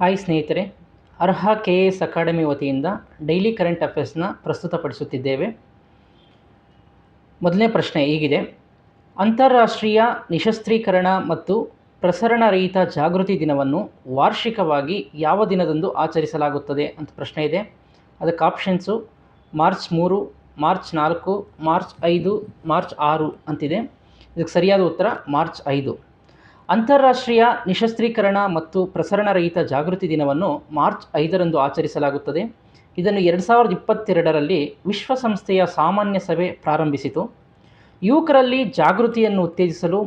Hi ಸ್ನೇಹಿತರೆ, Arha K A S academy ವತಿಯಿಂದ daily current ಅಫೇರ್ಸ್ನ ಪ್ರಸ್ತುತಪಡಿಸುತ್ತಿದ್ದೇವೆ. ಮೊದಲನೇ ಪ್ರಶ್ನೆ ಹೀಗಿದೆ. ಅಂತಾರಾಷ್ಟ್ರೀಯ ನಿಶಸ್ತ್ರೀಕರಣ ಮತ್ತು ಪ್ರಸರಣ ರಹಿತ ಜಾಗೃತಿ ದಿನವನ್ನು ವಾರ್ಷಿಕವಾಗಿ ಯಾವ ದಿನದಂದು ಆಚರಿಸಲಾಗುತ್ತದೆ ಅಂತ ಪ್ರಶ್ನೆ ಇದೆ. ಅದಕ್ಕೆ ಆಪ್ಷನ್ಸು ಮಾರ್ಚ್ ಮೂರು, ಮಾರ್ಚ್ ನಾಲ್ಕು, ಮಾರ್ಚ್ ಐದು, ಮಾರ್ಚ್ ಆರು ಅಂತಿದೆ. ಇದಕ್ಕೆ ಸರಿಯಾದ ಉತ್ತರ ಮಾರ್ಚ್ ಐದು. ಅಂತಾರಾಷ್ಟ್ರೀಯ ನಿಶಸ್ತ್ರೀಕರಣ ಮತ್ತು ಪ್ರಸರಣ ರಹಿತ ಜಾಗೃತಿ ದಿನವನ್ನು ಮಾರ್ಚ್ ಐದರಂದು ಆಚರಿಸಲಾಗುತ್ತದೆ. ಇದನ್ನು ಎರಡು ಸಾವಿರದ ಇಪ್ಪತ್ತೆರಡರಲ್ಲಿ ವಿಶ್ವಸಂಸ್ಥೆಯ ಸಾಮಾನ್ಯ ಸಭೆ ಪ್ರಾರಂಭಿಸಿತು. ಯುವಕರಲ್ಲಿ ಜಾಗೃತಿಯನ್ನು ಉತ್ತೇಜಿಸಲು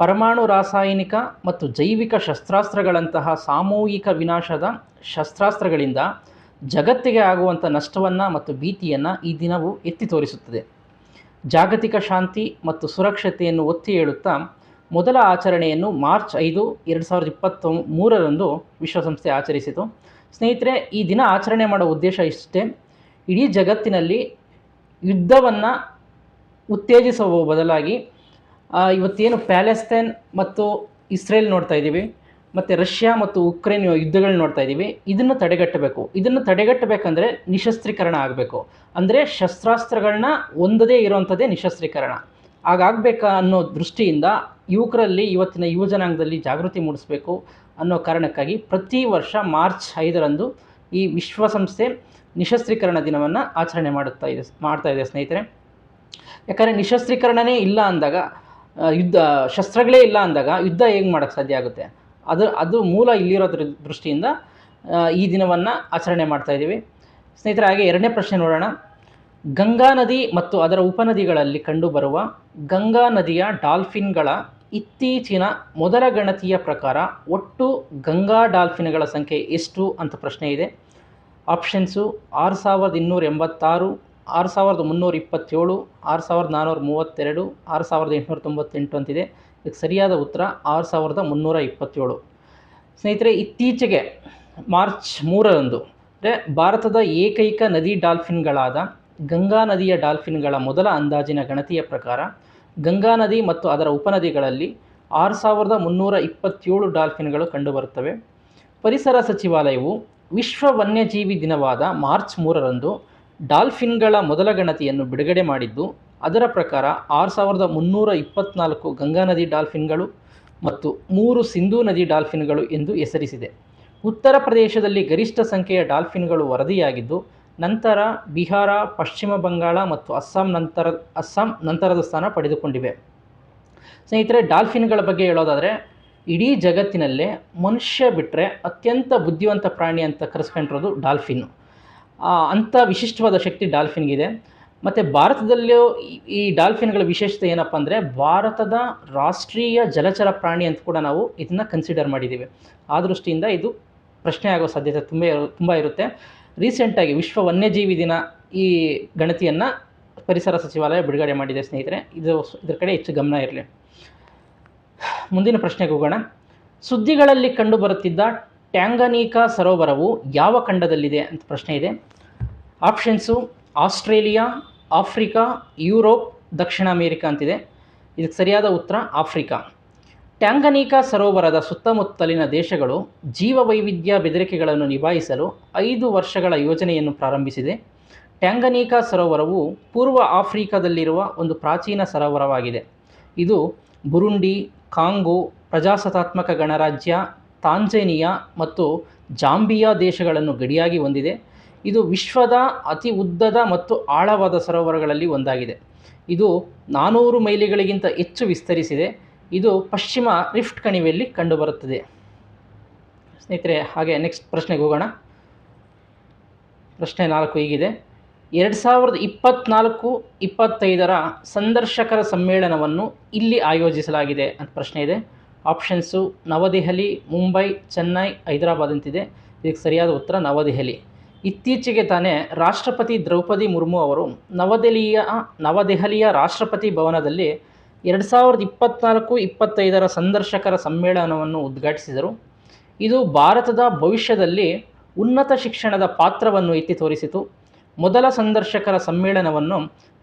ಪರಮಾಣು ರಾಸಾಯನಿಕ ಮತ್ತು ಜೈವಿಕ ಶಸ್ತ್ರಾಸ್ತ್ರಗಳಂತಹ ಸಾಮೂಹಿಕ ವಿನಾಶದ ಶಸ್ತ್ರಾಸ್ತ್ರಗಳಿಂದ ಜಗತ್ತಿಗೆ ಆಗುವಂಥ ನಷ್ಟವನ್ನು ಮತ್ತು ಭೀತಿಯನ್ನು ಈ ದಿನವು ಎತ್ತಿ ತೋರಿಸುತ್ತದೆ. ಜಾಗತಿಕ ಶಾಂತಿ ಮತ್ತು ಸುರಕ್ಷತೆಯನ್ನು ಒತ್ತಿ ಹೇಳುತ್ತಾ ಮೊದಲ ಆಚರಣೆಯನ್ನು ಮಾರ್ಚ್ ಐದು, ಎರಡು ಸಾವಿರದ ಇಪ್ಪತ್ತ ಮೂರರಂದು ವಿಶ್ವಸಂಸ್ಥೆ ಆಚರಿಸಿತು. ಸ್ನೇಹಿತರೆ, ಈ ದಿನ ಆಚರಣೆ ಮಾಡೋ ಉದ್ದೇಶ ಇಷ್ಟೇ. ಇಡೀ ಜಗತ್ತಿನಲ್ಲಿ ಯುದ್ಧವನ್ನು ಉತ್ತೇಜಿಸುವ ಬದಲಾಗಿ ಇವತ್ತೇನು ಪ್ಯಾಲೆಸ್ತೈನ್ ಮತ್ತು ಇಸ್ರೇಲ್ ನೋಡ್ತಾ ಇದ್ದೀವಿ, ಮತ್ತು ರಷ್ಯಾ ಮತ್ತು ಉಕ್ರೇನ್ ಯುದ್ಧಗಳನ್ನ ನೋಡ್ತಾ ಇದ್ದೀವಿ, ಇದನ್ನು ತಡೆಗಟ್ಟಬೇಕು. ಇದನ್ನು ತಡೆಗಟ್ಟಬೇಕಂದ್ರೆ ನಿಶಸ್ತ್ರೀಕರಣ ಆಗಬೇಕು. ಅಂದರೆ ಶಸ್ತ್ರಾಸ್ತ್ರಗಳನ್ನ ಒಂದದೇ ಇರೋವಂಥದ್ದೇ ನಿಶಸ್ತ್ರೀಕರಣ. ಹಾಗಾಗಬೇಕಾ ಅನ್ನೋ ದೃಷ್ಟಿಯಿಂದ ಯುವಕರಲ್ಲಿ ಇವತ್ತಿನ ಯುವ ಜನಾಂಗದಲ್ಲಿ ಜಾಗೃತಿ ಮೂಡಿಸಬೇಕು ಅನ್ನೋ ಕಾರಣಕ್ಕಾಗಿ ಪ್ರತಿ ವರ್ಷ ಮಾರ್ಚ್ ಐದರಂದು ಈ ವಿಶ್ವಸಂಸ್ಥೆ ನಿಶಸ್ತ್ರೀಕರಣ ದಿನವನ್ನು ಆಚರಣೆ ಮಾಡುತ್ತಾ ಇದೆ, ಮಾಡ್ತಾ ಇದೆ ಸ್ನೇಹಿತರೆ. ಯಾಕಂದರೆ ನಿಶಸ್ತ್ರೀಕರಣನೇ ಇಲ್ಲ ಅಂದಾಗ ಯುದ್ಧ, ಶಸ್ತ್ರಗಳೇ ಇಲ್ಲ ಅಂದಾಗ ಯುದ್ಧ ಹೇಗೆ ಮಾಡೋಕ್ಕೆ ಸಾಧ್ಯ ಆಗುತ್ತೆ? ಅದು ಅದು ಮೂಲ ಇಲ್ಲಿರೋದ್ರ ದೃಷ್ಟಿಯಿಂದ ಈ ದಿನವನ್ನು ಆಚರಣೆ ಮಾಡ್ತಾ ಇದ್ದೀವಿ. ಸ್ನೇಹಿತರೆ, ಹಾಗೆ ಎರಡನೇ ಪ್ರಶ್ನೆ ನೋಡೋಣ. ಗಂಗಾ ನದಿ ಮತ್ತು ಅದರ ಉಪನದಿಗಳಲ್ಲಿ ಕಂಡುಬರುವ ಗಂಗಾ ನದಿಯ ಡಾಲ್ಫಿನ್ಗಳ ಇತ್ತೀಚಿನ ಮೊದಲ ಗಣತಿಯ ಪ್ರಕಾರ ಒಟ್ಟು ಗಂಗಾ ಡಾಲ್ಫಿನ್ಗಳ ಸಂಖ್ಯೆ ಎಷ್ಟು ಅಂತ ಪ್ರಶ್ನೆ ಇದೆ. ಆಪ್ಷನ್ಸು ಆರು ಸಾವಿರದ ಇನ್ನೂರ ಎಂಬತ್ತಾರು, ಆರು ಸಾವಿರದ ಮುನ್ನೂರ ಇಪ್ಪತ್ತೇಳು, ಆರು ಸಾವಿರದ ನಾನ್ನೂರ ಮೂವತ್ತೆರಡು, ಆರು ಸಾವಿರದ ಎಂಟುನೂರ ತೊಂಬತ್ತೆಂಟು ಅಂತಿದೆ. ಇದಕ್ಕೆ ಸರಿಯಾದ ಉತ್ತರ ಆರು ಸಾವಿರದ ಮುನ್ನೂರ ಇಪ್ಪತ್ತೇಳು. ಸ್ನೇಹಿತರೆ, ಇತ್ತೀಚೆಗೆ ಮಾರ್ಚ್ ಮೂರರಂದು, ಅಂದರೆ ಭಾರತದ ಏಕೈಕ ನದಿ ಡಾಲ್ಫಿನ್ಗಳಾದ ಗಂಗಾ ನದಿಯ ಡಾಲ್ಫಿನ್ಗಳ ಮೊದಲ ಅಂದಾಜಿನ ಗಣತಿಯ ಪ್ರಕಾರ, ಗಂಗಾ ನದಿ ಮತ್ತು ಅದರ ಉಪನದಿಗಳಲ್ಲಿ ಆರು ಸಾವಿರದ ಮುನ್ನೂರ ಇಪ್ಪತ್ತೇಳು ಡಾಲ್ಫಿನ್ಗಳು ಕಂಡುಬರುತ್ತವೆ. ಪರಿಸರ ಸಚಿವಾಲಯವು ವಿಶ್ವ ವನ್ಯಜೀವಿ ದಿನವಾದ ಮಾರ್ಚ್ ಮೂರರಂದು ಡಾಲ್ಫಿನ್ಗಳ ಮೊದಲ ಗಣತಿಯನ್ನು ಬಿಡುಗಡೆ ಮಾಡಿದ್ದು, ಅದರ ಪ್ರಕಾರ ಆರು ಸಾವಿರದ ಮುನ್ನೂರ ಇಪ್ಪತ್ನಾಲ್ಕು ಗಂಗಾ ನದಿ ಡಾಲ್ಫಿನ್ಗಳು ಮತ್ತು ಮೂರು ಸಿಂಧೂ ನದಿ ಡಾಲ್ಫಿನ್ಗಳು ಎಂದು ಹೆಸರಿಸಿದೆ. ಉತ್ತರ ಪ್ರದೇಶದಲ್ಲಿ ಗರಿಷ್ಠ ಸಂಖ್ಯೆಯ ಡಾಲ್ಫಿನ್ಗಳು ವರದಿಯಾಗಿದ್ದು ನಂತರ ಬಿಹಾರ, ಪಶ್ಚಿಮ ಬಂಗಾಳ ಮತ್ತು ಅಸ್ಸಾಂ ನಂತರ, ಅಸ್ಸಾಂ ನಂತರದ ಸ್ಥಾನ ಪಡೆದುಕೊಂಡಿವೆ. ಸ್ನೇಹಿತರೆ, ಡಾಲ್ಫಿನ್ಗಳ ಬಗ್ಗೆ ಹೇಳೋದಾದರೆ, ಇಡೀ ಜಗತ್ತಿನಲ್ಲೇ ಮನುಷ್ಯ ಬಿಟ್ಟರೆ ಅತ್ಯಂತ ಬುದ್ಧಿವಂತ ಪ್ರಾಣಿ ಅಂತ ಕರೆಸ್ಕೊಂಡಿರೋದು ಡಾಲ್ಫಿನ್ನು ಅಂಥ ವಿಶಿಷ್ಟವಾದ ಶಕ್ತಿ ಡಾಲ್ಫಿನ್ಗಿದೆ. ಮತ್ತು ಭಾರತದಲ್ಲೂ ಈ- ಡಾಲ್ಫಿನ್ಗಳ ವಿಶೇಷತೆ ಏನಪ್ಪ ಅಂದರೆ, ಭಾರತದ ರಾಷ್ಟ್ರೀಯ ಜಲಚರ ಪ್ರಾಣಿ ಅಂತ ಕೂಡ ನಾವು ಇದನ್ನು ಕನ್ಸಿಡರ್ ಮಾಡಿದ್ದೀವಿ. ಆ ದೃಷ್ಟಿಯಿಂದ ಇದು ಪ್ರಶ್ನೆ ಆಗೋ ಸಾಧ್ಯತೆ ತುಂಬ ತುಂಬ ಇರುತ್ತೆ. ರೀಸೆಂಟಾಗಿ ವಿಶ್ವ ವನ್ಯಜೀವಿ ದಿನ ಈ ಗಣತಿಯನ್ನು ಪರಿಸರ ಸಚಿವಾಲಯ ಬಿಡುಗಡೆ ಮಾಡಿದೆ ಸ್ನೇಹಿತರೆ. ಇದು ಇದರ ಕಡೆ ಹೆಚ್ಚು ಗಮನ ಇರಲಿ. ಮುಂದಿನ ಪ್ರಶ್ನೆಗೆ ಹೋಗೋಣ. ಸುದ್ದಿಗಳಲ್ಲಿ ಕಂಡುಬರುತ್ತಿದ್ದ ಟ್ಯಾಂಗನೀಕಾ ಸರೋವರವು ಯಾವ ಖಂಡದಲ್ಲಿದೆ ಅಂತ ಪ್ರಶ್ನೆ ಇದೆ. ಆಪ್ಷನ್ಸು ಆಸ್ಟ್ರೇಲಿಯಾ, ಆಫ್ರಿಕಾ, ಯುರೋಪ್, ದಕ್ಷಿಣ ಅಮೇರಿಕಾ ಅಂತಿದೆ. ಇದಕ್ಕೆ ಸರಿಯಾದ ಉತ್ತರ ಆಫ್ರಿಕಾ. ಟ್ಯಾಂಗನೀಕಾ ಸರೋವರದ ಸುತ್ತಮುತ್ತಲಿನ ದೇಶಗಳು ಜೀವವೈವಿಧ್ಯ ಬೆದರಿಕೆಗಳನ್ನು ನಿಭಾಯಿಸಲು ಐದು ವರ್ಷಗಳ ಯೋಜನೆಯನ್ನು ಪ್ರಾರಂಭಿಸಿದೆ. ಟ್ಯಾಂಗನೀಕಾ ಸರೋವರವು ಪೂರ್ವ ಆಫ್ರಿಕಾದಲ್ಲಿರುವ ಒಂದು ಪ್ರಾಚೀನ ಸರೋವರವಾಗಿದೆ. ಇದು ಬುರುಂಡಿ, ಕಾಂಗೋ, ಪ್ರಜಾಸತ್ತಾತ್ಮಕ ಗಣರಾಜ್ಯ, ತಾಂಜೇನಿಯಾ ಮತ್ತು ಜಾಂಬಿಯಾ ದೇಶಗಳನ್ನು ಗಡಿಯಾಗಿ ಹೊಂದಿದೆ. ಇದು ವಿಶ್ವದ ಅತಿ ಉದ್ದದ ಮತ್ತು ಆಳವಾದ ಸರೋವರಗಳಲ್ಲಿ ಒಂದಾಗಿದೆ. ಇದು ನಾನೂರು ಮೈಲಿಗಳಿಗಿಂತ ಹೆಚ್ಚು ವಿಸ್ತರಿಸಿದೆ. ಇದು ಪಶ್ಚಿಮ ರಿಫ್ಟ್ ಕಣಿವೆಯಲ್ಲಿ ಕಂಡುಬರುತ್ತದೆ. ಸ್ನೇಹಿತರೆ, ಹಾಗೆ ನೆಕ್ಸ್ಟ್ ಪ್ರಶ್ನೆಗೆ ಹೋಗೋಣ. ಪ್ರಶ್ನೆ ನಾಲ್ಕು ಹೀಗಿದೆ. ಎರಡು ಸಾವಿರದ ಇಪ್ಪತ್ತ್ನಾಲ್ಕು ಇಪ್ಪತ್ತೈದರ ಸಂದರ್ಶಕರ ಸಮ್ಮೇಳನವನ್ನು ಇಲ್ಲಿ ಆಯೋಜಿಸಲಾಗಿದೆ ಅಂತ ಪ್ರಶ್ನೆ ಇದೆ. ಆಪ್ಷನ್ಸು ನವದೆಹಲಿ, ಮುಂಬೈ, ಚೆನ್ನೈ ಹೈದರಾಬಾದ್ ಅಂತಿದೆ ಇದಕ್ಕೆ ಸರಿಯಾದ ಉತ್ತರ ನವದೆಹಲಿ. ಇತ್ತೀಚೆಗೆ ತಾನೇ ರಾಷ್ಟ್ರಪತಿ ದ್ರೌಪದಿ ಮುರ್ಮು ಅವರು ನವದೆಹಲಿಯ ನವದೆಹಲಿಯ ರಾಷ್ಟ್ರಪತಿ ಭವನದಲ್ಲಿ ಎರಡು ಸಾವಿರದ ಇಪ್ಪತ್ತ್ನಾಲ್ಕು ಇಪ್ಪತ್ತೈದರ ಸಂದರ್ಶಕರ ಸಮ್ಮೇಳನವನ್ನು ಉದ್ಘಾಟಿಸಿದರು. ಇದು ಭಾರತದ ಭವಿಷ್ಯದಲ್ಲಿ ಉನ್ನತ ಶಿಕ್ಷಣದ ಪಾತ್ರವನ್ನು ಎತ್ತಿ ತೋರಿಸಿತು. ಮೊದಲ ಸಂದರ್ಶಕರ ಸಮ್ಮೇಳನವನ್ನು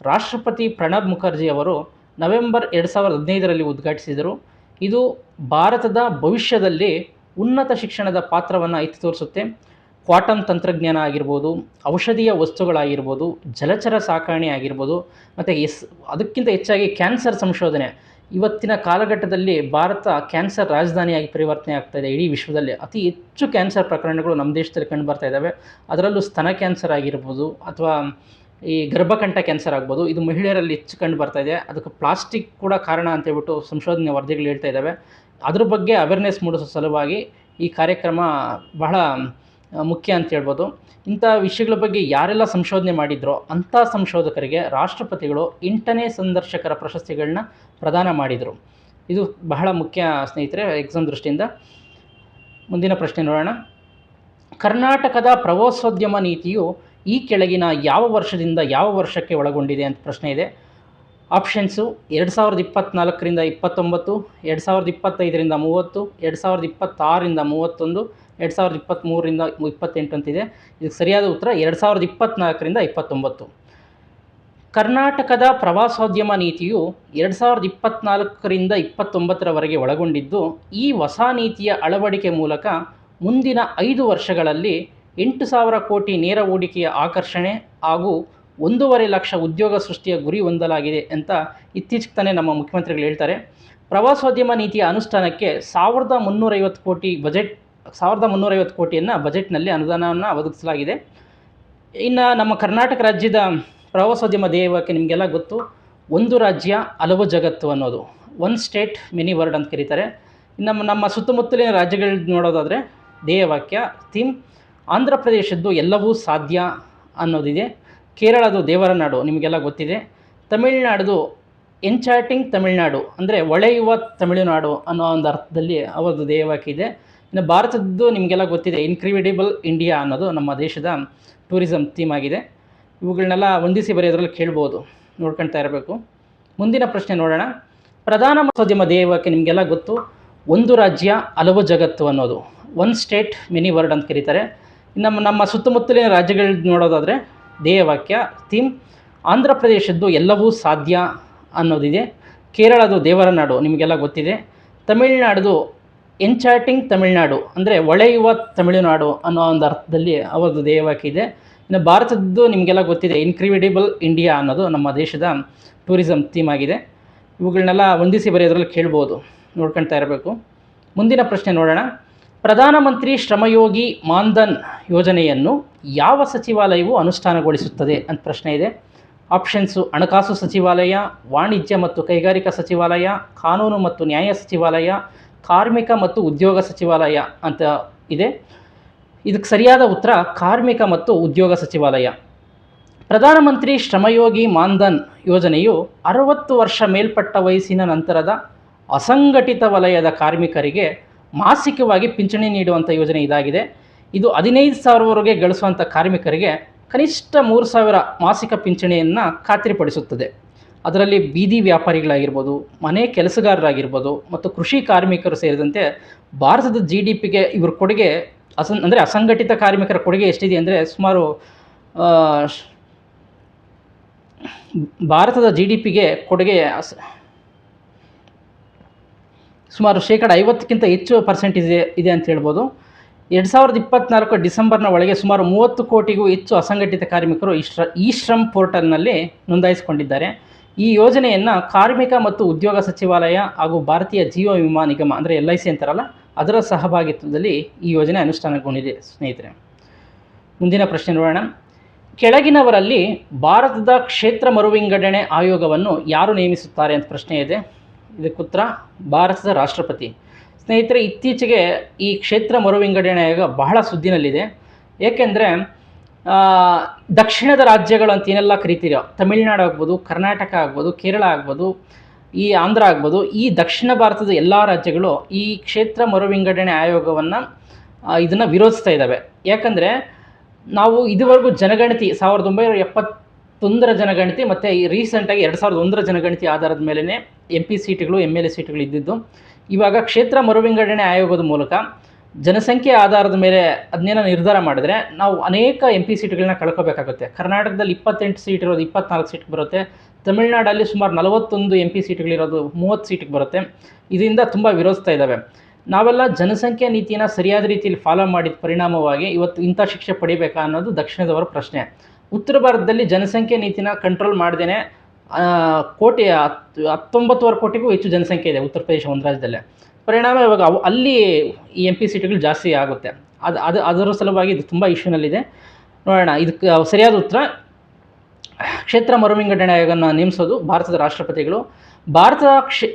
ರಾಷ್ಟ್ರಪತಿ ಪ್ರಣಬ್ ಮುಖರ್ಜಿ ಅವರು ನವೆಂಬರ್ ಎರಡು ಸಾವಿರದ ಹದಿನೈದರಲ್ಲಿ ಉದ್ಘಾಟಿಸಿದರು. ಇದು ಭಾರತದ ಭವಿಷ್ಯದಲ್ಲಿ ಉನ್ನತ ಶಿಕ್ಷಣದ ಪಾತ್ರವನ್ನು ಎತ್ತಿ ತೋರಿಸುತ್ತೆ. ಕ್ವಾಟಮ್ ತಂತ್ರಜ್ಞಾನ ಆಗಿರ್ಬೋದು, ಔಷಧೀಯ ವಸ್ತುಗಳಾಗಿರ್ಬೋದು, ಜಲಚರ ಸಾಕಾಣೆ ಆಗಿರ್ಬೋದು, ಮತ್ತು ಎಸ್ ಅದಕ್ಕಿಂತ ಹೆಚ್ಚಾಗಿ ಕ್ಯಾನ್ಸರ್ ಸಂಶೋಧನೆ. ಇವತ್ತಿನ ಕಾಲಘಟ್ಟದಲ್ಲಿ ಭಾರತ ಕ್ಯಾನ್ಸರ್ ರಾಜಧಾನಿಯಾಗಿ ಪರಿವರ್ತನೆ ಆಗ್ತಾ ಇದೆ ಇಡೀ ವಿಶ್ವದಲ್ಲಿ. ಅತಿ ಹೆಚ್ಚು ಕ್ಯಾನ್ಸರ್ ಪ್ರಕರಣಗಳು ನಮ್ಮ ದೇಶದಲ್ಲಿ ಕಂಡು ಬರ್ತಾ ಇದ್ದಾವೆ. ಅದರಲ್ಲೂ ಸ್ತನ ಕ್ಯಾನ್ಸರ್ ಆಗಿರ್ಬೋದು ಅಥವಾ ಈ ಗರ್ಭಕಂಠ ಕ್ಯಾನ್ಸರ್ ಆಗ್ಬೋದು. ಇದು ಮಹಿಳೆಯರಲ್ಲಿ ಹೆಚ್ಚು ಕಂಡು ಬರ್ತಾ ಇದೆ. ಅದಕ್ಕೆ ಪ್ಲಾಸ್ಟಿಕ್ ಕೂಡ ಕಾರಣ ಅಂತ ಹೇಳ್ಬಿಟ್ಟು ಸಂಶೋಧನೆ ವರದಿಗಳು ಹೇಳ್ತಾ ಇದ್ದಾವೆ. ಅದ್ರ ಬಗ್ಗೆ ಅವೇರ್ನೆಸ್ ಮೂಡಿಸೋ ಸಲುವಾಗಿ ಈ ಕಾರ್ಯಕ್ರಮ ಬಹಳ ಮುಖ್ಯ ಅಂತ ಹೇಳ್ಬೋದು. ಇಂಥ ವಿಷಯಗಳ ಬಗ್ಗೆ ಯಾರೆಲ್ಲ ಸಂಶೋಧನೆ ಮಾಡಿದ್ರೋ ಅಂಥ ಸಂಶೋಧಕರಿಗೆ ರಾಷ್ಟ್ರಪತಿಗಳು ಎಂಟನೇ ಸಂದರ್ಶಕರ ಪ್ರಶಸ್ತಿಗಳನ್ನ ಪ್ರದಾನ ಮಾಡಿದರು. ಇದು ಬಹಳ ಮುಖ್ಯ ಸ್ನೇಹಿತರೆ ಎಕ್ಸಾಮ್ ದೃಷ್ಟಿಯಿಂದ. ಮುಂದಿನ ಪ್ರಶ್ನೆ ನೋಡೋಣ. ಕರ್ನಾಟಕದ ಪ್ರವಾಸೋದ್ಯಮ ನೀತಿಯು ಈ ಕೆಳಗಿನ ಯಾವ ವರ್ಷದಿಂದ ಯಾವ ವರ್ಷಕ್ಕೆ ಒಳಗೊಂಡಿದೆ ಅಂತ ಪ್ರಶ್ನೆ ಇದೆ. ಆಪ್ಷನ್ಸು ಎರಡು ಸಾವಿರದ ಇಪ್ಪತ್ತ್ನಾಲ್ಕರಿಂದ ಇಪ್ಪತ್ತೊಂಬತ್ತು, ಎರಡು ಸಾವಿರದ ಇಪ್ಪತ್ತೈದರಿಂದ ಮೂವತ್ತು, ಎರಡು ಸಾವಿರದ ಇಪ್ಪತ್ತಾರರಿಂದ ಮೂವತ್ತೊಂದು ಎರಡು ಸಾವಿರದ ಇಪ್ಪತ್ತ್ಮೂರರಿಂದ ಇಪ್ಪತ್ತೆಂಟು ಅಂತಿದೆ. ಇದಕ್ಕೆ ಸರಿಯಾದ ಉತ್ತರ ಎರಡು ಸಾವಿರದ ಇಪ್ಪತ್ತ್ನಾಲ್ಕರಿಂದ ಇಪ್ಪತ್ತೊಂಬತ್ತು. ಕರ್ನಾಟಕದ ಪ್ರವಾಸೋದ್ಯಮ ನೀತಿಯು ಎರಡು ಸಾವಿರದ ಇಪ್ಪತ್ತ್ನಾಲ್ಕರಿಂದ ಇಪ್ಪತ್ತೊಂಬತ್ತರವರೆಗೆ ಒಳಗೊಂಡಿದ್ದು, ಈ ಹೊಸ ನೀತಿಯ ಅಳವಡಿಕೆ ಮೂಲಕ ಮುಂದಿನ ಐದು ವರ್ಷಗಳಲ್ಲಿ ಎಂಟು ಸಾವಿರ ಕೋಟಿ ನೇರ ಹೂಡಿಕೆಯ ಆಕರ್ಷಣೆ ಹಾಗೂ ಒಂದೂವರೆ ಲಕ್ಷ ಉದ್ಯೋಗ ಸೃಷ್ಟಿಯ ಗುರಿ ಹೊಂದಲಾಗಿದೆ ಅಂತ ಇತ್ತೀಚೆಗೆ ತಾನೇ ನಮ್ಮ ಮುಖ್ಯಮಂತ್ರಿಗಳು ಹೇಳ್ತಾರೆ. ಪ್ರವಾಸೋದ್ಯಮ ನೀತಿಯ ಅನುಷ್ಠಾನಕ್ಕೆ ಸಾವಿರದ ಮುನ್ನೂರೈವತ್ತು ಕೋಟಿ ಬಜೆಟ್ ಸಾವಿರದ ಮುನ್ನೂರೈವತ್ತು ಕೋಟಿಯನ್ನು ಬಜೆಟ್ನಲ್ಲಿ ಅನುದಾನವನ್ನು ಒದಗಿಸಲಾಗಿದೆ. ಇನ್ನು ನಮ್ಮ ಕರ್ನಾಟಕ ರಾಜ್ಯದ ಪ್ರವಾಸೋದ್ಯಮ ದೇವಕ್ಕೆ ನಿಮಗೆಲ್ಲ ಗೊತ್ತು, ಒಂದು ರಾಜ್ಯ ಹಲವು ಜಗತ್ತು ಅನ್ನೋದು. ಒನ್ ಸ್ಟೇಟ್ ಮಿನಿ ವರ್ಲ್ಡ್ ಅಂತ ಕರೀತಾರೆ. ನಮ್ಮ ನಮ್ಮ ಸುತ್ತಮುತ್ತಲಿನ ರಾಜ್ಯಗಳು ನೋಡೋದಾದರೆ ಧ್ಯೇಯವಾಕ್ಯ ಥೀಮ್ ಆಂಧ್ರ ಪ್ರದೇಶದ್ದು ಎಲ್ಲವೂ ಸಾಧ್ಯ ಅನ್ನೋದಿದೆ. ಕೇರಳದು ದೇವರ ನಾಡು ನಿಮಗೆಲ್ಲ ಗೊತ್ತಿದೆ. ತಮಿಳುನಾಡ್ದು ಎನ್ಚಾಟಿಂಗ್ ತಮಿಳುನಾಡು ಅಂದರೆ ಒಳೆಯುವ ತಮಿಳುನಾಡು ಅನ್ನೋ ಒಂದು ಅರ್ಥದಲ್ಲಿ ಅವರದ್ದು ಧ್ಯೇಯವಾಕ್ಯ ಇದೆ. ಇನ್ನು ಭಾರತದ್ದು ನಿಮಗೆಲ್ಲ ಗೊತ್ತಿದೆ ಇನ್ಕ್ರಿಡಿಬಲ್ ಇಂಡಿಯಾ ಅನ್ನೋದು ನಮ್ಮ ದೇಶದ ಟೂರಿಸಮ್ ಥೀಮ್ ಆಗಿದೆ. ಇವುಗಳನ್ನೆಲ್ಲ ಹೊಂದಿಸಿ ಬರೆಯೋದ್ರಲ್ಲಿ ಕೇಳ್ಬೋದು, ನೋಡ್ಕೊಳ್ತಾ ಇರಬೇಕು. ಮುಂದಿನ ಪ್ರಶ್ನೆ ನೋಡೋಣ. ಪ್ರಧಾನ ಮಸೋದ್ಯಮ ದೇವಕ್ಕೆ ನಿಮಗೆಲ್ಲ ಗೊತ್ತು? ಒಂದು ರಾಜ್ಯ, ಹಲವು ಜಗತ್ತು ಅನ್ನೋದು. ಒನ್ ಸ್ಟೇಟ್ ಮಿನಿ ವರ್ಡ್ ಅಂತ ಕರೀತಾರೆ. ನಮ್ಮ ನಮ್ಮ ಸುತ್ತಮುತ್ತಲಿನ ರಾಜ್ಯಗಳು ನೋಡೋದಾದರೆ ಧ್ಯೇಯವಾಕ್ಯ ಥೀಮ್ ಆಂಧ್ರ ಪ್ರದೇಶದ್ದು ಎಲ್ಲವೂ ಸಾಧ್ಯ ಅನ್ನೋದಿದೆ. ಕೇರಳದ್ದು ದೇವರ ನಾಡು ನಿಮಗೆಲ್ಲ ಗೊತ್ತಿದೆ. ತಮಿಳುನಾಡ್ದು ಎನ್ಚಾಟಿಂಗ್ ತಮಿಳುನಾಡು ಅಂದರೆ ಒಳೆಯುವ ತಮಿಳುನಾಡು ಅನ್ನೋ ಒಂದು ಅರ್ಥದಲ್ಲಿ ಅವರದ್ದು ಇದೆ. ಇನ್ನು ಭಾರತದ್ದು ನಿಮಗೆಲ್ಲ ಗೊತ್ತಿದೆ ಇನ್ಕ್ರಿವಿಡಿಬಲ್ ಇಂಡಿಯಾ ಅನ್ನೋದು ನಮ್ಮ ದೇಶದ ಟೂರಿಸಮ್ ಥೀಮ್ ಆಗಿದೆ. ಇವುಗಳನ್ನೆಲ್ಲ ಹೊಂದಿಸಿ ಬರೆಯೋದ್ರಲ್ಲಿ ಕೇಳ್ಬೋದು ನೋಡ್ಕೊಳ್ತಾ ಇರಬೇಕು. ಮುಂದಿನ ಪ್ರಶ್ನೆ ನೋಡೋಣ. ಪ್ರಧಾನಮಂತ್ರಿ ಶ್ರಮಯೋಗಿ ಮಾನ್ಧನ್ ಯೋಜನೆಯನ್ನು ಯಾವ ಸಚಿವಾಲಯವು ಅನುಷ್ಠಾನಗೊಳಿಸುತ್ತದೆ ಅಂತ ಪ್ರಶ್ನೆ ಇದೆ. ಆಪ್ಷನ್ಸು ಹಣಕಾಸು ಸಚಿವಾಲಯ, ವಾಣಿಜ್ಯ ಮತ್ತು ಕೈಗಾರಿಕಾ ಸಚಿವಾಲಯ, ಕಾನೂನು ಮತ್ತು ನ್ಯಾಯ ಸಚಿವಾಲಯ ಕಾರ್ಮಿಕ ಮತ್ತು ಉದ್ಯೋಗ ಸಚಿವಾಲಯ ಅಂತ ಇದೆ. ಇದಕ್ಕೆ ಸರಿಯಾದ ಉತ್ತರ ಕಾರ್ಮಿಕ ಮತ್ತು ಉದ್ಯೋಗ ಸಚಿವಾಲಯ. ಪ್ರಧಾನಮಂತ್ರಿ ಶ್ರಮಯೋಗಿ ಮಾನ್ಧನ್ ಯೋಜನೆಯು ಅರವತ್ತು ವರ್ಷ ಮೇಲ್ಪಟ್ಟ ವಯಸ್ಸಿನ ನಂತರದ ಅಸಂಘಟಿತ ವಲಯದ ಕಾರ್ಮಿಕರಿಗೆ ಮಾಸಿಕವಾಗಿ ಪಿಂಚಣಿ ನೀಡುವಂಥ ಯೋಜನೆ ಇದಾಗಿದೆ. ಇದು ಹದಿನೈದು ಸಾವಿರವರೆಗೆ ಗಳಿಸುವಂಥ ಕಾರ್ಮಿಕರಿಗೆ ಕನಿಷ್ಠ ಮೂರು ಸಾವಿರ ಮಾಸಿಕ ಪಿಂಚಣಿಯನ್ನು ಖಾತ್ರಿಪಡಿಸುತ್ತದೆ. ಅದರಲ್ಲಿ ಬೀದಿ ವ್ಯಾಪಾರಿಗಳಾಗಿರ್ಬೋದು, ಮನೆ ಕೆಲಸಗಾರರಾಗಿರ್ಬೋದು ಮತ್ತು ಕೃಷಿ ಕಾರ್ಮಿಕರು ಸೇರಿದಂತೆ ಭಾರತದ ಜಿ ಡಿ ಪಿಗೆ ಇವ್ರ ಕೊಡುಗೆ ಅಸಂ, ಅಂದರೆ ಅಸಂಘಟಿತ ಕಾರ್ಮಿಕರ ಕೊಡುಗೆ ಎಷ್ಟಿದೆ ಅಂದರೆ ಸುಮಾರು ಭಾರತದ ಜಿ ಡಿ ಪಿಗೆ ಕೊಡುಗೆ ಸುಮಾರು ಶೇಕಡ ಐವತ್ತಕ್ಕಿಂತ ಹೆಚ್ಚು ಪರ್ಸೆಂಟೇಜ್ ಇದೆ ಇದೆ ಅಂತ ಹೇಳ್ಬೋದು. ಎರಡು ಸಾವಿರದ ಇಪ್ಪತ್ತ್ನಾಲ್ಕು ಡಿಸೆಂಬರ್ನ ಒಳಗೆ ಸುಮಾರು ಮೂವತ್ತು ಕೋಟಿಗೂ ಹೆಚ್ಚು ಅಸಂಘಟಿತ ಕಾರ್ಮಿಕರು ಈ ಶ್ರ, ಈ ಶ್ರಮ್ ಪೋರ್ಟಲ್ನಲ್ಲಿ ನೋಂದಾಯಿಸಿಕೊಂಡಿದ್ದಾರೆ. ಈ ಯೋಜನೆಯನ್ನು ಕಾರ್ಮಿಕ ಮತ್ತು ಉದ್ಯೋಗ ಸಚಿವಾಲಯ ಹಾಗೂ ಭಾರತೀಯ ಜೀವ ವಿಮಾ ನಿಗಮ, ಅಂದರೆ ಎಲ್ ಐ ಸಿ ಅಂತಾರಲ್ಲ, ಅದರ ಸಹಭಾಗಿತ್ವದಲ್ಲಿ ಈ ಯೋಜನೆ ಅನುಷ್ಠಾನಗೊಂಡಿದೆ. ಸ್ನೇಹಿತರೆ, ಮುಂದಿನ ಪ್ರಶ್ನೆ ನೋಡೋಣ. ಕೆಳಗಿನವರಲ್ಲಿ ಭಾರತದ ಕ್ಷೇತ್ರ ಮರುವಿಂಗಡಣೆ ಆಯೋಗವನ್ನು ಯಾರು ನೇಮಿಸುತ್ತಾರೆ ಅಂತ ಪ್ರಶ್ನೆ ಇದೆ. ಇದಕ್ಕೆ ಉತ್ತರ, ಭಾರತದ ರಾಷ್ಟ್ರಪತಿ. ಸ್ನೇಹಿತರೆ, ಇತ್ತೀಚೆಗೆ ಈ ಕ್ಷೇತ್ರ ಮರುವಿಂಗಡಣೆ ಆಯೋಗ ಬಹಳ ಸುದ್ದಿನಲ್ಲಿದೆ. ಏಕೆಂದರೆ ದಕ್ಷಿಣದ ರಾಜ್ಯಗಳು ಅಂತ ಏನೆಲ್ಲ ಕರಿತೀರೋ, ತಮಿಳ್ನಾಡು ಆಗ್ಬೋದು, ಕರ್ನಾಟಕ ಆಗ್ಬೋದು, ಕೇರಳ ಆಗ್ಬೋದು, ಈ ಆಂಧ್ರ ಆಗ್ಬೋದು, ಈ ದಕ್ಷಿಣ ಭಾರತದ ಎಲ್ಲ ರಾಜ್ಯಗಳು ಈ ಕ್ಷೇತ್ರ ಮರುವಿಂಗಡಣೆ ಆಯೋಗವನ್ನು ಇದನ್ನು ವಿರೋಧಿಸ್ತಾ ಇದ್ದಾವೆ ಯಾಕಂದರೆ ನಾವು ಇದುವರೆಗೂ ಜನಗಣತಿ, ಸಾವಿರದ ಒಂಬೈನೂರ ಎಪ್ಪತ್ತೊಂದರ ಜನಗಣತಿ ಮತ್ತು ಈ ರೀಸೆಂಟಾಗಿ ಎರಡು ಸಾವಿರದ ಒಂದರ ಜನಗಣತಿ ಆಧಾರದ ಮೇಲೇ ಎಂ ಪಿ ಸೀಟುಗಳು ಎಂ ಎಲ್ ಎ ಸೀಟುಗಳು ಇದ್ದಿದ್ದು, ಇವಾಗ ಕ್ಷೇತ್ರ ಮರುವಿಂಗಡಣೆ ಆಯೋಗದ ಮೂಲಕ ಜನಸಂಖ್ಯೆ ಆಧಾರದ ಮೇಲೆ ಅದನ್ನೇನೋ ನಿರ್ಧಾರ ಮಾಡಿದ್ರೆ ನಾವು ಅನೇಕ ಎಂ ಪಿ ಸೀಟ್ಗಳನ್ನ ಕಳ್ಕೊಬೇಕಾಗುತ್ತೆ. ಕರ್ನಾಟಕದಲ್ಲಿ ಇಪ್ಪತ್ತೆಂಟು ಸೀಟ್ ಇರೋದು ಇಪ್ಪತ್ನಾಲ್ಕು ಸೀಟ್ ಬರುತ್ತೆ. ತಮಿಳುನಾಡಲ್ಲಿ ಸುಮಾರು ನಲವತ್ತೊಂದು ಎಂ ಪಿ ಸೀಟ್ಗಳಿರೋದು ಮೂವತ್ತು ಸೀಟಿಗೆ ಬರುತ್ತೆ. ಇದರಿಂದ ತುಂಬ ವಿರೋಧಿಸ್ತಾ ಇದ್ದಾವೆ ನಾವೆಲ್ಲ ಜನಸಂಖ್ಯೆ ನೀತಿನ ಸರಿಯಾದ ರೀತಿಯಲ್ಲಿ ಫಾಲೋ ಮಾಡಿದ ಪರಿಣಾಮವಾಗಿ ಇವತ್ತು ಇಂಥ ಶಿಕ್ಷೆ ಪಡಿಬೇಕಾ ಅನ್ನೋದು ದಕ್ಷಿಣದವರ ಪ್ರಶ್ನೆ. ಉತ್ತರ ಭಾರತದಲ್ಲಿ ಜನಸಂಖ್ಯೆ ನೀತಿನ ಕಂಟ್ರೋಲ್ ಮಾಡ್ದೇನೆ ಕೋಟಿ ಹತ್ತು ಹತ್ತೊಂಬತ್ತುವರೆ ಕೋಟಿಗೂ ಹೆಚ್ಚು ಜನಸಂಖ್ಯೆ ಇದೆ ಉತ್ತರ ಪ್ರದೇಶ ಒಂದು ರಾಜ್ಯದಲ್ಲೇ. ಪರಿಣಾಮ ಇವಾಗ ಅವು ಅಲ್ಲಿ ಈ ಎಂ ಪಿ ಸೀಟುಗಳು ಜಾಸ್ತಿ ಆಗುತ್ತೆ. ಅದು ಅದು, ಅದರ ಸಲುವಾಗಿ ಇದು ತುಂಬ ಇಶ್ಯೂನಲ್ಲಿದೆ ನೋಡೋಣ, ಇದಕ್ಕೆ ಸರಿಯಾದ ಉತ್ತರ. ಕ್ಷೇತ್ರ ಮರುವಿಂಗಡಣೆ ಆಯೋಗನ ನೇಮಿಸೋದು ಭಾರತದ ರಾಷ್ಟ್ರಪತಿಗಳು. ಭಾರತದ ಕ್ಷೇ,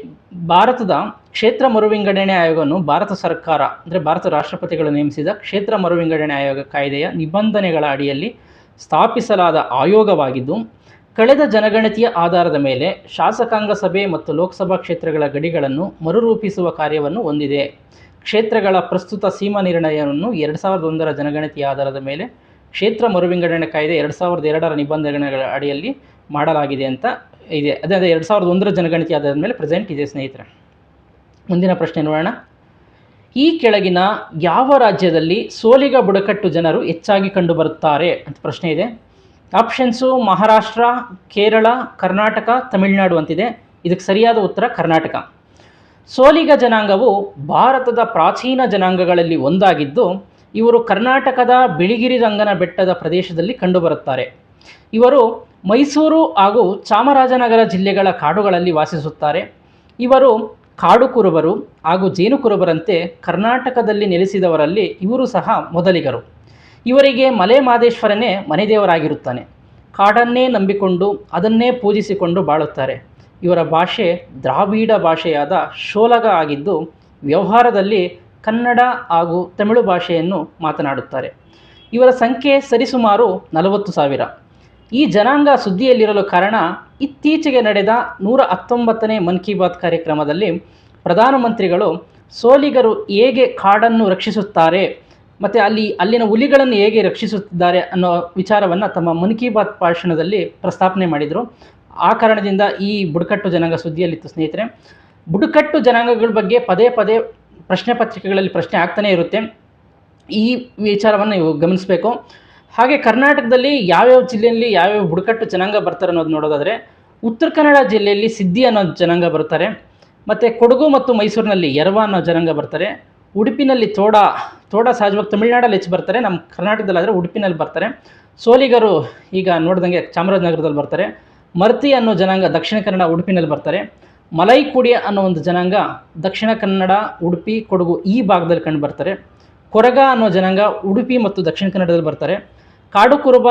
ಭಾರತದ ಕ್ಷೇತ್ರ ಮರುವಿಂಗಡಣೆ ಆಯೋಗವನ್ನು ಭಾರತ ಸರ್ಕಾರ, ಅಂದರೆ ಭಾರತ ರಾಷ್ಟ್ರಪತಿಗಳು ನೇಮಿಸಿದ ಕ್ಷೇತ್ರ ಮರುವಿಂಗಡಣೆ ಆಯೋಗ ಕಾಯ್ದೆಯ ನಿಬಂಧನೆಗಳ ಅಡಿಯಲ್ಲಿ ಸ್ಥಾಪಿಸಲಾದ ಆಯೋಗವಾಗಿದ್ದು ಕಳೆದ ಜನಗಣತಿಯ ಆಧಾರದ ಮೇಲೆ ಶಾಸಕಾಂಗ ಸಭೆ ಮತ್ತು ಲೋಕಸಭಾ ಕ್ಷೇತ್ರಗಳ ಗಡಿಗಳನ್ನು ಮರುರೂಪಿಸುವ ಕಾರ್ಯವನ್ನು ಹೊಂದಿದೆ. ಕ್ಷೇತ್ರಗಳ ಪ್ರಸ್ತುತ ಸೀಮಾ ನಿರ್ಣಯವನ್ನು ಎರಡು ಸಾವಿರದ ಒಂದರ ಜನಗಣತಿಯ ಆಧಾರದ ಮೇಲೆ ಕ್ಷೇತ್ರ ಮರುವಿಂಗಡಣೆ ಕಾಯ್ದೆ ಎರಡು ಸಾವಿರದ ಎರಡರ ನಿಬಂಧನೆಗಳ ಅಡಿಯಲ್ಲಿ ಮಾಡಲಾಗಿದೆ ಅಂತ ಇದೆ. ಅದೇ ಅದೇ ಎರಡು ಸಾವಿರದ ಒಂದರ ಜನಗಣತಿ ಆಧಾರದ ಮೇಲೆ ಪ್ರೆಸೆಂಟ್ ಇದೆ ಸ್ನೇಹಿತರೆ. ಮುಂದಿನ ಪ್ರಶ್ನೆ ನೋಡೋಣ. ಈ ಕೆಳಗಿನ ಯಾವ ರಾಜ್ಯದಲ್ಲಿ ಸೋಲಿಗ ಬುಡಕಟ್ಟು ಜನರು ಹೆಚ್ಚಾಗಿ ಕಂಡುಬರುತ್ತಾರೆ ಅಂತ ಪ್ರಶ್ನೆ ಇದೆ. ಆಪ್ಷನ್ಸು ಮಹಾರಾಷ್ಟ್ರ, ಕೇರಳ, ಕರ್ನಾಟಕ, ತಮಿಳುನಾಡು ಅಂತಿದೆ. ಇದಕ್ಕೆ ಸರಿಯಾದ ಉತ್ತರ ಕರ್ನಾಟಕ. ಸೋಲಿಗ ಜನಾಂಗವು ಭಾರತದ ಪ್ರಾಚೀನ ಜನಾಂಗಗಳಲ್ಲಿ ಒಂದಾಗಿದ್ದು, ಇವರು ಕರ್ನಾಟಕದ ಬಿಳಿಗಿರಿ ರಂಗನ ಬೆಟ್ಟದ ಪ್ರದೇಶದಲ್ಲಿ ಕಂಡುಬರುತ್ತಾರೆ. ಇವರು ಮೈಸೂರು ಹಾಗೂ ಚಾಮರಾಜನಗರ ಜಿಲ್ಲೆಗಳ ಕಾಡುಗಳಲ್ಲಿ ವಾಸಿಸುತ್ತಾರೆ. ಇವರು ಕಾಡು ಕುರುಬರು ಹಾಗೂ ಜೇನು ಕುರುಬರಂತೆ ಕರ್ನಾಟಕದಲ್ಲಿ ನೆಲೆಸಿದವರಲ್ಲಿ ಇವರು ಸಹ ಮೊದಲಿಗರು. ಇವರಿಗೆ ಮಲೆ ಮಾದೇಶ್ವರನೇ ಮನೆದೇವರಾಗಿರುತ್ತಾನೆ. ಕಾಡನ್ನೇ ನಂಬಿಕೊಂಡು ಅದನ್ನೇ ಪೂಜಿಸಿಕೊಂಡು ಬಾಳುತ್ತಾರೆ. ಇವರ ಭಾಷೆ ದ್ರಾವಿಡ ಭಾಷೆಯಾದ ಶೋಲಗ ಆಗಿದ್ದು, ವ್ಯವಹಾರದಲ್ಲಿ ಕನ್ನಡ ಹಾಗೂ ತಮಿಳು ಭಾಷೆಯನ್ನು ಮಾತನಾಡುತ್ತಾರೆ. ಇವರ ಸಂಖ್ಯೆ ಸರಿಸುಮಾರು ನಲವತ್ತು ಸಾವಿರ. ಈ ಜನಾಂಗ ಸುದ್ದಿಯಲ್ಲಿರಲು ಕಾರಣ, ಇತ್ತೀಚೆಗೆ ನಡೆದ ನೂರ ಹತ್ತೊಂಬತ್ತನೇ ಮನ್ ಕಿ ಬಾತ್ ಕಾರ್ಯಕ್ರಮದಲ್ಲಿ ಪ್ರಧಾನಮಂತ್ರಿಗಳು ಸೋಲಿಗರು ಹೇಗೆ ಕಾಡನ್ನು ರಕ್ಷಿಸುತ್ತಾರೆ ಮತ್ತು ಅಲ್ಲಿ ಅಲ್ಲಿನ ಹುಲಿಗಳನ್ನು ಹೇಗೆ ರಕ್ಷಿಸುತ್ತಿದ್ದಾರೆ ಅನ್ನೋ ವಿಚಾರವನ್ನು ತಮ್ಮ ಮನ್ ಕಿ ಬಾತ್ ಭಾಷಣದಲ್ಲಿ ಪ್ರಸ್ತಾಪನೆ ಮಾಡಿದರು. ಆ ಕಾರಣದಿಂದ ಈ ಬುಡಕಟ್ಟು ಜನಾಂಗ ಸುದ್ದಿಯಲ್ಲಿತ್ತು ಸ್ನೇಹಿತರೆ. ಬುಡಕಟ್ಟು ಜನಾಂಗಗಳ ಬಗ್ಗೆ ಪದೇ ಪದೇ ಪ್ರಶ್ನೆ ಪತ್ರಿಕೆಗಳಲ್ಲಿ ಪ್ರಶ್ನೆ ಆಗ್ತಾನೇ ಇರುತ್ತೆ. ಈ ವಿಚಾರವನ್ನು ನೀವು ಗಮನಿಸಬೇಕು. ಹಾಗೆ ಕರ್ನಾಟಕದಲ್ಲಿ ಯಾವ್ಯಾವ ಜಿಲ್ಲೆಯಲ್ಲಿ ಯಾವ್ಯಾವ ಬುಡಕಟ್ಟು ಜನಾಂಗ ಬರ್ತಾರೆ ಅನ್ನೋದು ನೋಡೋದಾದರೆ, ಉತ್ತರ ಕನ್ನಡ ಜಿಲ್ಲೆಯಲ್ಲಿ ಸಿದ್ಧಿ ಅನ್ನೋ ಜನಾಂಗ ಬರ್ತಾರೆ. ಮತ್ತು ಕೊಡಗು ಮತ್ತು ಮೈಸೂರಿನಲ್ಲಿ ಎರವ ಅನ್ನೋ ಜನಾಂಗ ಬರ್ತಾರೆ. ಉಡುಪಿನಲ್ಲಿ ತೋಡ ತೋಡ ಸಹಜವಾಗಿ ತಮಿಳ್ನಾಡಲ್ಲಿ ಹೆಚ್ಚು ಬರ್ತಾರೆ. ನಮ್ಮ ಕರ್ನಾಟಕದಲ್ಲಾದರೆ ಉಡುಪಿನಲ್ಲಿ ಬರ್ತಾರೆ. ಸೋಲಿಗರು ಈಗ ನೋಡ್ದಂಗೆ ಚಾಮರಾಜನಗರದಲ್ಲಿ ಬರ್ತಾರೆ. ಮರ್ತಿ ಅನ್ನೋ ಜನಾಂಗ ದಕ್ಷಿಣ ಕನ್ನಡ ಉಡುಪಿನಲ್ಲಿ ಬರ್ತಾರೆ. ಮಲೈಕುಡಿ ಅನ್ನೋ ಒಂದು ಜನಾಂಗ ದಕ್ಷಿಣ ಕನ್ನಡ, ಉಡುಪಿ, ಕೊಡಗು ಈ ಭಾಗದಲ್ಲಿ ಕಂಡು ಬರ್ತಾರೆ. ಕೊರಗ ಅನ್ನೋ ಜನಾಂಗ ಉಡುಪಿ ಮತ್ತು ದಕ್ಷಿಣ ಕನ್ನಡದಲ್ಲಿ ಬರ್ತಾರೆ. ಕಾಡು ಕುರುಬ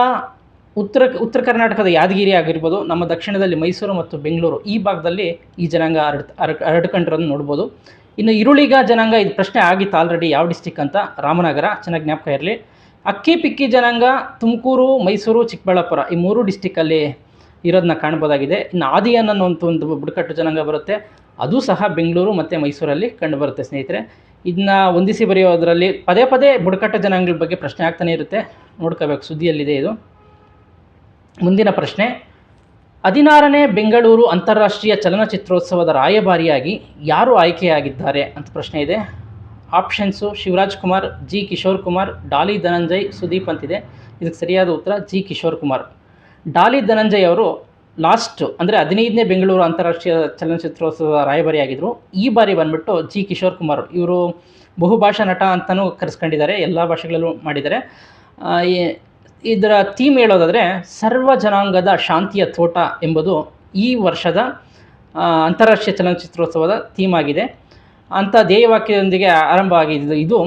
ಉತ್ತರ ಉತ್ತರ ಕರ್ನಾಟಕದ ಯಾದಗಿರಿ ಆಗಿರ್ಬೋದು, ನಮ್ಮ ದಕ್ಷಿಣದಲ್ಲಿ ಮೈಸೂರು ಮತ್ತು ಬೆಂಗಳೂರು ಈ ಭಾಗದಲ್ಲಿ ಈ ಜನಾಂಗ ಹರಡ್ ಹರಡ್ಕೊಂಡಿರೋದನ್ನ ನೋಡ್ಬೋದು. ಇನ್ನು ಇರುಳಿಗ ಜನಾಂಗ ಇದು ಪ್ರಶ್ನೆ ಆಗಿತ್ತು ಆಲ್ರೆಡಿ ಯಾವ ಡಿಸ್ಟಿಕ್ ಅಂತ. ರಾಮನಗರ, ಚೆನ್ನಾಗಿ ಜ್ಞಾಪಕ ಇರಲಿ. ಅಕ್ಕಿ, ಪಿಕ್ಕಿ ಜನಾಂಗ, ತುಮಕೂರು, ಮೈಸೂರು, ಚಿಕ್ಕಬಳ್ಳಾಪುರ ಈ ಮೂರು ಡಿಸ್ಟಿಕಲ್ಲಿ ಇರೋದನ್ನ ಕಾಣ್ಬೋದಾಗಿದೆ. ಇನ್ನು ಆದಿಯನ್ ಅನ್ನೋ ಒಂದು ಬುಡಕಟ್ಟು ಜನಾಂಗ ಬರುತ್ತೆ. ಅದು ಸಹ ಬೆಂಗಳೂರು ಮತ್ತು ಮೈಸೂರಲ್ಲಿ ಕಂಡುಬರುತ್ತೆ ಸ್ನೇಹಿತರೆ. ಇದನ್ನ ಹೊಂದಿಸಿ ಬರೆಯೋದರಲ್ಲಿ ಪದೇ ಪದೇ ಬುಡಕಟ್ಟು ಜನಾಂಗಗಳ ಬಗ್ಗೆ ಪ್ರಶ್ನೆ ಆಗ್ತಾನೆ ಇರುತ್ತೆ. ನೋಡ್ಕೋಬೇಕು ಸುದ್ದಿಯಲ್ಲಿದೆ ಇದು. ಮುಂದಿನ ಪ್ರಶ್ನೆ ಹದಿನಾರನೇ ಬೆಂಗಳೂರು ಅಂತಾರಾಷ್ಟ್ರೀಯ ಚಲನಚಿತ್ರೋತ್ಸವದ ರಾಯಭಾರಿಯಾಗಿ ಯಾರು ಆಯ್ಕೆಯಾಗಿದ್ದಾರೆ ಅಂತ ಪ್ರಶ್ನೆ ಇದೆ. Options Shivaraj Kumar, G Kishore Kumar, Dolly Dhananjay, Sudeep ಅಂತಿದೆ. ಇದಕ್ಕೆ ಸರಿಯಾದ ಉತ್ತರ ಜಿ ಕಿಶೋರ್ ಕುಮಾರ್. ಡಾಲಿ ಧನಂಜಯ್ ಅವರು ಲಾಸ್ಟ್ ಅಂದರೆ ಹದಿನೈದನೇ ಬೆಂಗಳೂರು ಅಂತಾರಾಷ್ಟ್ರೀಯ ಚಲನಚಿತ್ರೋತ್ಸವದ ರಾಯಭಾರಿಯಾಗಿದ್ದರು ಈ ಬಾರಿ ಬಂದ್ಬಿಟ್ಟು ಜಿ ಕಿಶೋರ್ ಕುಮಾರ್ ಇವರು ಬಹುಭಾಷಾ ನಟ ಅಂತಲೂ ಕರೆಸ್ಕೊಂಡಿದ್ದಾರೆ. ಎಲ್ಲ ಭಾಷೆಗಳಲ್ಲೂ ಮಾಡಿದ್ದಾರೆ. ಇದರ ಥೀಮ್ ಹೇಳೋದಾದರೆ ಸರ್ವ ಜನಾಂಗದ ಶಾಂತಿಯ ತೋಟ ಎಂಬುದು ಈ ವರ್ಷದ ಅಂತಾರಾಷ್ಟ್ರೀಯ ಚಲನಚಿತ್ರೋತ್ಸವದ ಥೀಮ್ ಆಗಿದೆ. ಅಂಥ ಧ್ಯೇಯವಾಕ್ಯದೊಂದಿಗೆ ಆರಂಭ ಆಗಿದ್ದು ಇದು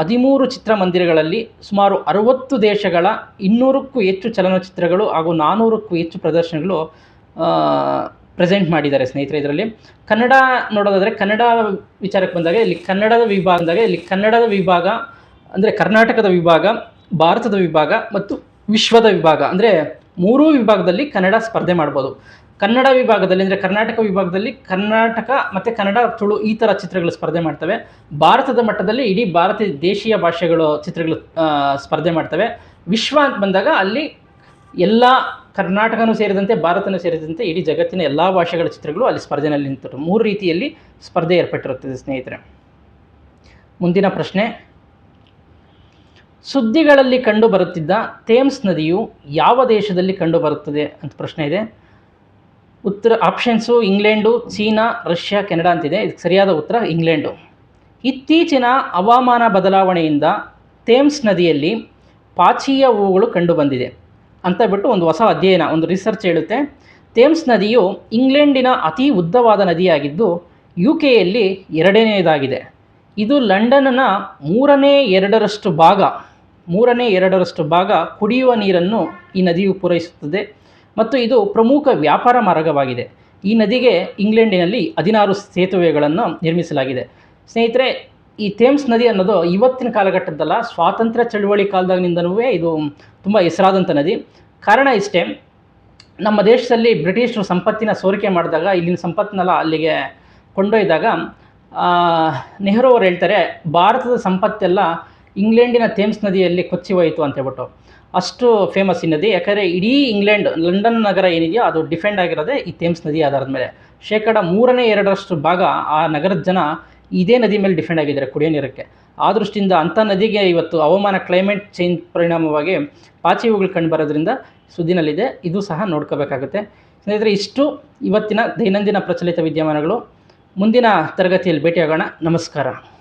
ಹದಿಮೂರು ಚಿತ್ರಮಂದಿರಗಳಲ್ಲಿ ಸುಮಾರು ಅರುವತ್ತು ದೇಶಗಳ ಇನ್ನೂರಕ್ಕೂ ಹೆಚ್ಚು ಚಲನಚಿತ್ರಗಳು ಹಾಗೂ ನಾನ್ನೂರಕ್ಕೂ ಹೆಚ್ಚು ಪ್ರದರ್ಶನಗಳು ಪ್ರೆಸೆಂಟ್ ಮಾಡಿದ್ದಾರೆ ಸ್ನೇಹಿತರೆ ಇದರಲ್ಲಿ. ಕನ್ನಡ ನೋಡೋದಾದರೆ ಕನ್ನಡ ವಿಚಾರಕ್ಕೆ ಬಂದಾಗ ಇಲ್ಲಿ ಕನ್ನಡದ ವಿಭಾಗದಾಗ ಇಲ್ಲಿ ಕನ್ನಡದ ವಿಭಾಗ, ಅಂದರೆ ಕರ್ನಾಟಕದ ವಿಭಾಗ ಭಾರತದ ವಿಭಾಗ ಮತ್ತು ವಿಶ್ವದ ವಿಭಾಗ. ಅಂದರೆ ಮೂರೂ ವಿಭಾಗದಲ್ಲಿ ಕನ್ನಡ ಸ್ಪರ್ಧೆ ಮಾಡ್ಬೋದು. ಕನ್ನಡ ವಿಭಾಗದಲ್ಲಿ ಅಂದರೆ ಕರ್ನಾಟಕ ವಿಭಾಗದಲ್ಲಿ ಕರ್ನಾಟಕ ಮತ್ತು ಕನ್ನಡ, ತುಳು ಈ ಥರ ಚಿತ್ರಗಳು ಸ್ಪರ್ಧೆ ಮಾಡ್ತವೆ. ಭಾರತದ ಮಟ್ಟದಲ್ಲಿ ಇಡೀ ಭಾರತ ದೇಶೀಯ ಭಾಷೆಗಳು ಚಿತ್ರಗಳು ಸ್ಪರ್ಧೆ ಮಾಡ್ತವೆ. ವಿಶ್ವ ಅಂತ ಬಂದಾಗ ಅಲ್ಲಿ ಎಲ್ಲ ಕರ್ನಾಟಕನೂ ಸೇರಿದಂತೆ ಭಾರತನೂ ಸೇರಿದಂತೆ ಇಡೀ ಜಗತ್ತಿನ ಎಲ್ಲ ಭಾಷೆಗಳ ಚಿತ್ರಗಳು ಅಲ್ಲಿ ಸ್ಪರ್ಧೆಯಲ್ಲಿ ನಿಂತಿರು ಮೂರು ರೀತಿಯಲ್ಲಿ ಸ್ಪರ್ಧೆ ಏರ್ಪಟ್ಟಿರುತ್ತದೆ ಸ್ನೇಹಿತರೆ. ಮುಂದಿನ ಪ್ರಶ್ನೆ ಸುದ್ದಿಗಳಲ್ಲಿ ಕಂಡುಬರುತ್ತಿದ್ದ ಥೇಮ್ಸ್ ನದಿಯು ಯಾವ ದೇಶದಲ್ಲಿ ಕಂಡುಬರುತ್ತದೆ ಅಂತ ಪ್ರಶ್ನೆ ಇದೆ. ಉತ್ತರ options England, China, Russia, Canada ಅಂತಿದೆ. ಇದಕ್ಕೆ ಸರಿಯಾದ ಉತ್ತರ ಇಂಗ್ಲೆಂಡು. ಇತ್ತೀಚಿನ ಹವಾಮಾನ ಬದಲಾವಣೆಯಿಂದ ಥೇಮ್ಸ್ ನದಿಯಲ್ಲಿ ಪಾಚಿಯ ಹೂವುಗಳು ಕಂಡುಬಂದಿದೆ ಅಂತ ಬಿಟ್ಟು ಒಂದು ಹೊಸ ಅಧ್ಯಯನ, ಒಂದು ರಿಸರ್ಚ್ ಹೇಳುತ್ತೆ. ಥೇಮ್ಸ್ ನದಿಯು ಇಂಗ್ಲೆಂಡಿನ ಅತಿ ಉದ್ದವಾದ ನದಿಯಾಗಿದ್ದು ಯು ಕೆಯಲ್ಲಿ ಎರಡನೆಯದಾಗಿದೆ ಇದು ಲಂಡನ್ನ ಮೂರನೇ ಎರಡರಷ್ಟು ಭಾಗ ಮೂರನೇ ಎರಡರಷ್ಟು ಭಾಗ ಕುಡಿಯುವ ನೀರನ್ನು ಈ ನದಿಯು ಪೂರೈಸುತ್ತದೆ. ಮತ್ತು ಇದು ಪ್ರಮುಖ ವ್ಯಾಪಾರ ಮಾರ್ಗವಾಗಿದೆ. ಈ ನದಿಗೆ ಇಂಗ್ಲೆಂಡಿನಲ್ಲಿ ಹದಿನಾರು ಸೇತುವೆಗಳನ್ನು ನಿರ್ಮಿಸಲಾಗಿದೆ. ಸ್ನೇಹಿತರೆ, ಈ ಥೇಮ್ಸ್ ನದಿ ಅನ್ನೋದು ಇವತ್ತಿನ ಕಾಲಘಟ್ಟದ್ದಲ್ಲ, ಸ್ವಾತಂತ್ರ್ಯ ಚಳುವಳಿ ಕಾಲದಾಗಿನಿಂದನೂ ಇದು ತುಂಬ ಹೆಸರಾದಂಥ ನದಿ. ಕಾರಣ ಇಷ್ಟೇ, ನಮ್ಮ ದೇಶದಲ್ಲಿ ಬ್ರಿಟಿಷರು ಸಂಪತ್ತಿನ ಸೋರಿಕೆ ಮಾಡಿದಾಗ, ಇಲ್ಲಿನ ಸಂಪತ್ತಿನೆಲ್ಲ ಅಲ್ಲಿಗೆ ಕೊಂಡೊಯ್ದಾಗ ನೆಹರು ಅವರು ಹೇಳ್ತಾರೆ, ಭಾರತದ ಸಂಪತ್ತೆಲ್ಲ ಇಂಗ್ಲೆಂಡಿನ ಥೇಮ್ಸ್ ನದಿಯಲ್ಲಿ ಕೊಚ್ಚಿ ಹೋಯಿತು ಅಂತ ಹೇಳ್ಬಿಟ್ಟು. ಅಷ್ಟು ಫೇಮಸ್ ಈ ನದಿ. ಯಾಕಂದರೆ ಇಡೀ ಇಂಗ್ಲೆಂಡ್, ಲಂಡನ್ ನಗರ ಏನಿದೆಯೋ ಅದು ಡಿಫೆಂಡ್ ಆಗಿರೋದೇ ಈ ಥೇಮ್ಸ್ ನದಿ ಆಧಾರದ ಮೇಲೆ. ಶೇಕಡ ಮೂರನೇ ಎರಡರಷ್ಟು ಭಾಗ ಆ ನಗರದ ಜನ ಇದೇ ನದಿ ಮೇಲೆ ಡಿಫೆಂಡ್ ಆಗಿದ್ದಾರೆ ಕುಡಿಯೋ ನೀರಕ್ಕೆ. ಆ ದೃಷ್ಟಿಯಿಂದ ಅಂಥ ನದಿಗೆ ಇವತ್ತು ಹವಾಮಾನ ಕ್ಲೈಮೇಟ್ ಚೇಂಜ್ ಪರಿಣಾಮವಾಗಿ ಪಾಚಿ ಹೂಗಳು ಕಂಡು ಬರೋದ್ರಿಂದ ಸುದ್ದಿನಲ್ಲಿದೆ. ಇದು ಸಹ ನೋಡ್ಕೋಬೇಕಾಗುತ್ತೆ. ಸ್ನೇಹಿತರೆ, ಇಷ್ಟು ಇವತ್ತಿನ ದೈನಂದಿನ ಪ್ರಚಲಿತ ವಿದ್ಯಮಾನಗಳು. ಮುಂದಿನ ತರಗತಿಯಲ್ಲಿ ಭೇಟಿಯಾಗೋಣ. ನಮಸ್ಕಾರ.